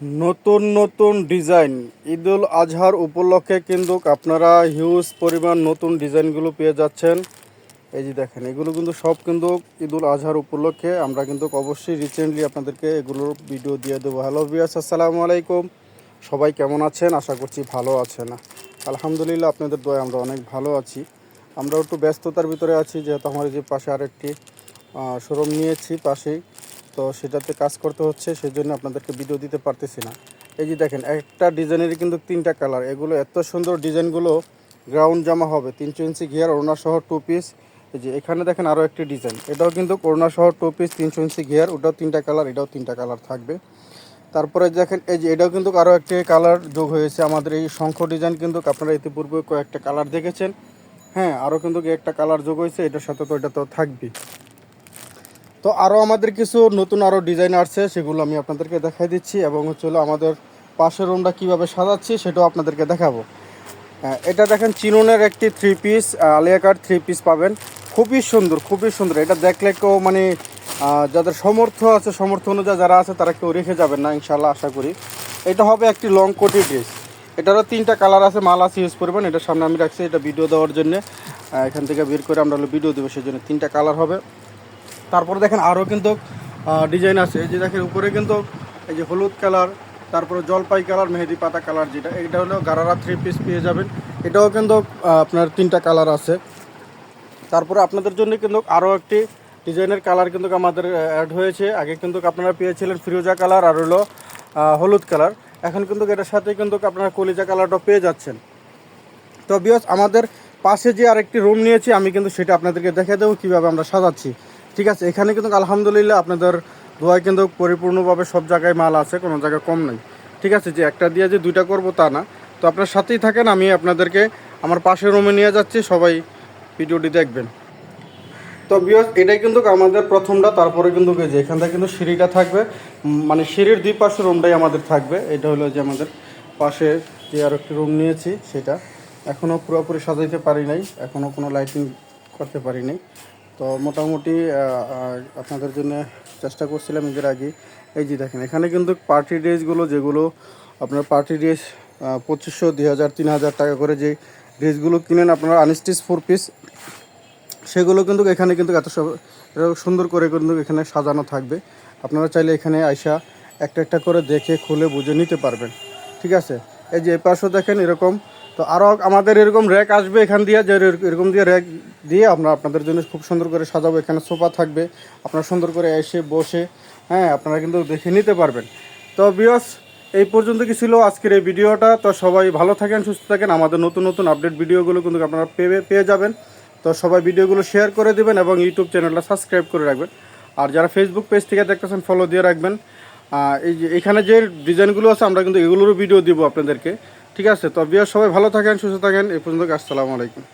নতুন নতুন ডিজাইন। ঈদুল আজহার উপলক্ষে কিন্তু আপনারা হিউজ পরিমাণ নতুন ডিজাইনগুলো পেয়ে যাচ্ছেন। এই যে দেখেন, এগুলো কিন্তু সব কিন্তু ঈদুল আজহার উপলক্ষে আমরা কিন্তু অবশ্যই রিসেন্টলি আপনাদেরকে এগুলোর ভিডিও দিয়ে দেবো। হ্যালো বিয়াস আসসালামু আলাইকুম। সবাই কেমন আছেন? আশা করছি ভালো আছেন। আলহামদুলিল্লাহ, আপনাদের দয়া আমরা অনেক ভালো আছি। আমরা একটু ব্যস্ততার ভিতরে আছি, যেহেতু আমার যে পাশে আরেকটি শোরুম নিয়েছি পাশেই। তো সেটাতে কাজ করতে হচ্ছে সেই জন্য আপনাদেরকে ভিডিও দিতে পারতেছি না। এই যে দেখেন, একটা ডিজাইনেরই কিন্তু তিনটা কালার এগুলো এত সুন্দর ডিজাইনগুলো গ্রাউন্ড জামা হবে, তিনশো ইঞ্চি ঘিয়ার সহ টু পিস এই যে এখানে দেখেন আরও একটি ডিজাইন এটাও কিন্তু সহ টু পিস তিনশো ইঞ্চি ঘিয়ার ওটাও তিনটা কালার এটাও তিনটা কালার থাকবে। তারপরে দেখেন, এই যে এটাও কিন্তু আরও একটি কালার যোগ হয়েছে। আমাদের এই শঙ্খ ডিজাইন কিন্তু আপনারা ইতিপূর্বে কয়েকটা কালার দেখেছেন। হ্যাঁ আরও কিন্তু একটা কালার যোগ হয়েছে, এটার সাথে তো এটা তো থাকবেই। তো আরও আমাদের কিছু নতুন আরও ডিজাইন আসছে, সেগুলো আমি আপনাদেরকে দেখাই দিচ্ছি এবং হচ্ছে আমাদের পাশের রুমটা কীভাবে সাজাচ্ছি সেটাও আপনাদেরকে দেখাবো। এটা দেখেন চিননের একটি থ্রি পিস আলিয়াকার থ্রি পিস পাবেন। খুবই সুন্দর খুবই সুন্দর। এটা দেখলে কেউ মানে যাদের সমর্থ আছে সমর্থ অনুযায়ী যারা আছে, তারা কেউ রেখে যাবেন না ইনশাল্লাহ আশা করি। এটা হবে একটি লং কোটি ড্রেস এটারও তিনটা কালার আছে, মাল আছে ইউজ করবেন। এটা সামনে আমি রাখছি, এটা ভিডিও দেওয়ার জন্য। এখান থেকে বের করে আমরা ভিডিও দেবো সেই জন্য তিনটা কালার হবে। তারপরে দেখেন আরও কিন্তু ডিজাইন আছে। এই যে দেখেন, উপরে কিন্তু এই যে হলুদ কালার তারপরে জলপাই কালার মেহেদি পাতা কালার যেটা এটা হলো গারারা থ্রি পিস পেয়ে যাবেন। এটাও কিন্তু আপনার তিনটা কালার আছে। তারপরে আপনাদের জন্য কিন্তু আরও একটি ডিজাইনের কালার কিন্তু আমাদের অ্যাড হয়েছে। আগে কিন্তু আপনারা পেয়েছিলেন ফিরোজা কালার আর হলো হলুদ কালার এখন কিন্তু এটার সাথে কিন্তু আপনারা কলিজা কালারটা পেয়ে যাচ্ছেন। তো বিয়স আমাদের পাশে যে আরেকটি রুম নিয়েছি, আমি কিন্তু সেটা আপনাদেরকে দেখে দেবো, কীভাবে আমরা সাজাচ্ছি। ঠিক আছে, এখানে কিন্তু আলহামদুলিল্লাহ আপনাদের দোয়ায় কিন্তু পরিপূর্ণভাবে সব জায়গায় মাল আছে, কোনো জায়গায় কম নেই। ঠিক আছে, যে একটা দিয়ে যে দুইটা করব তা না। তো আপনার সাথেই থাকেন, আমি আপনাদেরকে আমার পাশের রুমে নিয়ে যাচ্ছি, সবাই ভিডিওটি দেখবেন। তো বিয়স এটাই কিন্তু আমাদের প্রথমটা, তারপরে কিন্তু যে এখানটা কিন্তু সিঁড়িটা থাকবে। মানে সিঁড়ির দুই পাশে রুমটাই আমাদের থাকবে, এটা হলো যে আমাদের পাশে যে আর একটি রুম নিয়েছি, সেটা। এখনও পুরোপুরি সাজাইতে পারি নাই এখনও কোনো লাইটিং করতে পারি নাই। তো মোটামুটি আপনাদের জন্য চেষ্টা করছিলাম এদের আগে। এই যে দেখেন, এখানে কিন্তু পার্টি ড্রেসগুলো যেগুলো, আপনার পার্টি ড্রেস পঁচিশশো দুই হাজার তিন হাজার টাকা করে যে ড্রেসগুলো কিনেন আপনারা আনস্টিচ ফোর পিস সেগুলো কিন্তু এখানে কিন্তু এত সুন্দর করে কিন্তু এখানে সাজানো থাকবে। আপনারা চাইলে এখানে আইসা একটা একটা করে দেখে, খুলে, বুঝে নিতে পারবেন। ঠিক আছে? এই যে পাশেও দেখেন এরকম, তো আরও আমাদের এরকম র্যাক আসবে এখান দিয়ে, যে এরকম দিয়ে র্যাক দিয়ে আমরা আপনাদের জন্য খুব সুন্দর করে সাজাবো। এখানে সোফা থাকবে। আপনারা সুন্দর করে এসে বসে হ্যাঁ আপনারা কিন্তু দেখে নিতে পারবেন। তো বিয়স এই পর্যন্ত কি ছিল আজকের এই ভিডিওটা? তো সবাই ভালো থাকেন, সুস্থ থাকেন। আমাদের নতুন নতুন আপডেট ভিডিওগুলো কিন্তু আপনারা পেয়ে পেয়ে যাবেন। তো সবাই ভিডিওগুলো শেয়ার করে দেবেন এবং ইউটিউব চ্যানেলটা সাবস্ক্রাইব করে রাখবেন। আর যারা ফেসবুক পেজ থেকে দেখতেছেন ফলো দিয়ে রাখবেন। এই যে, এখানে যে ডিজাইনগুলো আছে, আমরা কিন্তু এগুলোরও ভিডিও দিব আপনাদেরকে। ঠিক আছে? তো বিয়ার সবাই ভালো থাকেন, সুস্থ থাকেন। এই পর্যন্ত, আসসালামু আলাইকুম।